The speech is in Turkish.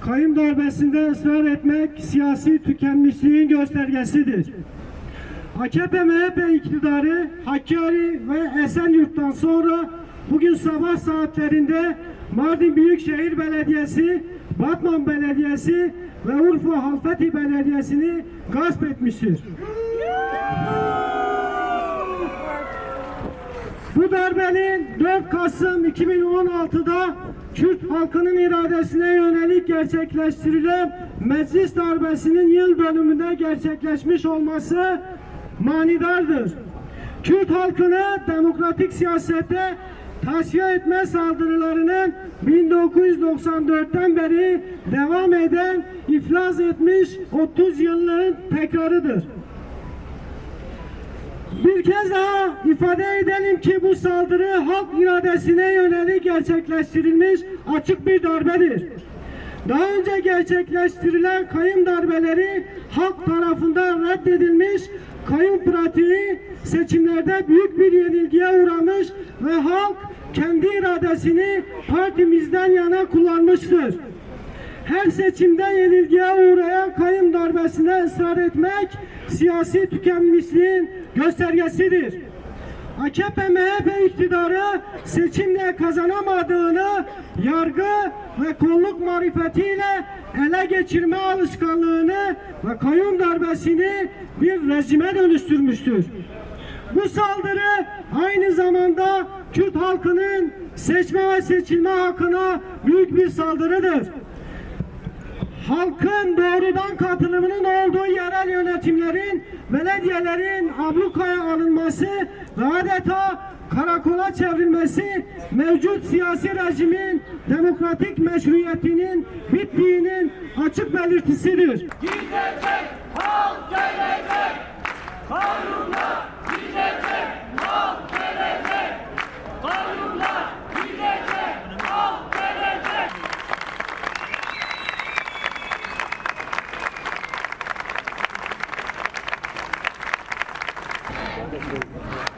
Kayım darbesinde ısrar etmek siyasi tükenmişliğin göstergesidir. AKP-MHP iktidarı Hakkari ve Esenyurt'tan sonra bugün sabah saatlerinde Mardin Büyükşehir Belediyesi, Batman Belediyesi ve Urfa Halfeti Belediyesi'ni gasp etmiştir. Bu darbenin 4 Kasım 2016'da Kürt halkının iradesine yönelik gerçekleştirilen meclis darbesinin yıl dönümünde gerçekleşmiş olması manidardır. Kürt halkını demokratik siyasete tasfiye etme saldırılarının 1994'ten beri devam eden iflas etmiş 30 yılların tekrarıdır. Bir kez daha ifade edelim ki bu saldırı halk iradesine yönelik gerçekleştirilmiş açık bir darbedir. Daha önce gerçekleştirilen kayım darbeleri halk tarafından reddedilmiş, kayım pratiği seçimlerde büyük bir yenilgiye uğramış ve halk kendi iradesini partimizden yana kullanmıştır. Her seçimde yenilgiye uğrayan kayım darbesine ısrar etmek siyasi tükenmişliğin göstergesidir. AKP MHP iktidarı seçimle kazanamadığını yargı ve kolluk marifetiyle ele geçirme alışkanlığını ve kayyum darbesini bir rejime dönüştürmüştür. Bu saldırı aynı zamanda Kürt halkının seçme ve seçilme hakkına büyük bir saldırıdır halkın doğrudan katılımının olduğu yerel yönetimlerin, belediyelerin ablukaya alınması ve adeta karakola çevrilmesi mevcut siyasi rejimin demokratik meşruiyetinin bittiğinin açık belirtisidir. Gidecek, halk gelecek. Kayyumlar gidecek, halk Obrigado.